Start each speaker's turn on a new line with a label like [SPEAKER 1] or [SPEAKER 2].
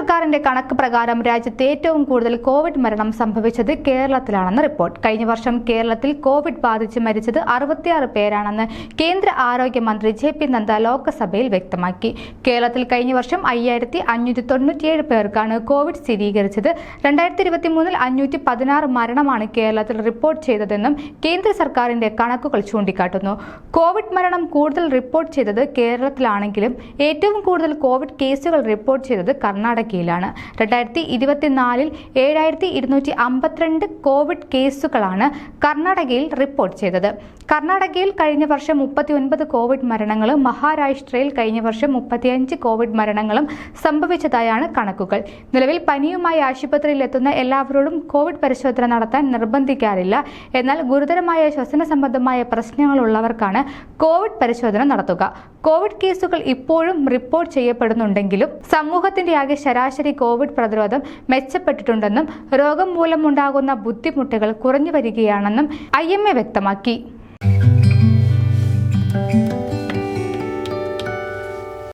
[SPEAKER 1] സർക്കാരിന്റെ കണക്ക് പ്രകാരം രാജ്യത്ത് ഏറ്റവും കൂടുതൽ കോവിഡ് മരണം സംഭവിച്ചത് കേരളത്തിലാണെന്ന് റിപ്പോർട്ട്. കഴിഞ്ഞ വർഷം കേരളത്തിൽ കോവിഡ് ബാധിച്ച് മരിച്ചത് അറുപത്തിയാറ് പേരാണെന്ന് കേന്ദ്ര ആരോഗ്യമന്ത്രി ജെ പി നദ്ദ ലോക്സഭയിൽ വ്യക്തമാക്കി. കേരളത്തിൽ കഴിഞ്ഞ വർഷം അയ്യായിരത്തി അഞ്ഞൂറ്റി തൊണ്ണൂറ്റിയേഴ് പേർക്കാണ് കോവിഡ് സ്ഥിരീകരിച്ചത്. രണ്ടായിരത്തി ഇരുപത്തി മൂന്നിൽ അഞ്ഞൂറ്റി പതിനാറ് മരണമാണ് കേരളത്തിൽ റിപ്പോർട്ട് ചെയ്തതെന്നും കേന്ദ്ര സർക്കാരിന്റെ കണക്കുകൾ ചൂണ്ടിക്കാട്ടുന്നു. കോവിഡ് മരണം കൂടുതൽ റിപ്പോർട്ട് ചെയ്തത് കേരളത്തിലാണെങ്കിലും ഏറ്റവും കൂടുതൽ കോവിഡ് കേസുകൾ റിപ്പോർട്ട് ചെയ്തത് കർണാടകയിലാണ് രണ്ടായിരത്തി ഇരുപത്തിനാലിൽ ഏഴായിരത്തി ഇരുന്നൂറ്റി അമ്പത്തിരണ്ട് കോവിഡ് കേസുകളാണ് കർണാടകയിൽ റിപ്പോർട്ട് ചെയ്തത്. കർണാടകയിൽ കഴിഞ്ഞ വർഷം മുപ്പത്തി ഒൻപത് കോവിഡ് മരണങ്ങളും മഹാരാഷ്ട്രയിൽ കഴിഞ്ഞ വർഷം മുപ്പത്തിയഞ്ച് കോവിഡ് മരണങ്ങളും സംഭവിച്ചതായാണ് കണക്കുകൾ. നിലവിൽ പനിയുമായി ആശുപത്രിയിൽ എത്തുന്ന എല്ലാവരോടും കോവിഡ് പരിശോധന നടത്താൻ നിർബന്ധിക്കാറില്ല. എന്നാൽ ഗുരുതരമായ ശ്വസന സംബന്ധമായ പ്രശ്നങ്ങളുള്ളവർക്കാണ് കോവിഡ് പരിശോധന നടത്തുക. കോവിഡ് കേസുകൾ ഇപ്പോഴും റിപ്പോർട്ട് ചെയ്യപ്പെടുന്നുണ്ടെങ്കിലും സമൂഹത്തിന്റെ ആകെ ശരാശരി കോവിഡ് പ്രതിരോധം മെച്ചപ്പെട്ടിട്ടുണ്ടെന്നും രോഗം മൂലമുണ്ടാകുന്ന ബുദ്ധിമുട്ടുകൾ കുറഞ്ഞു വരികയാണെന്നും ഐ വ്യക്തമാക്കി.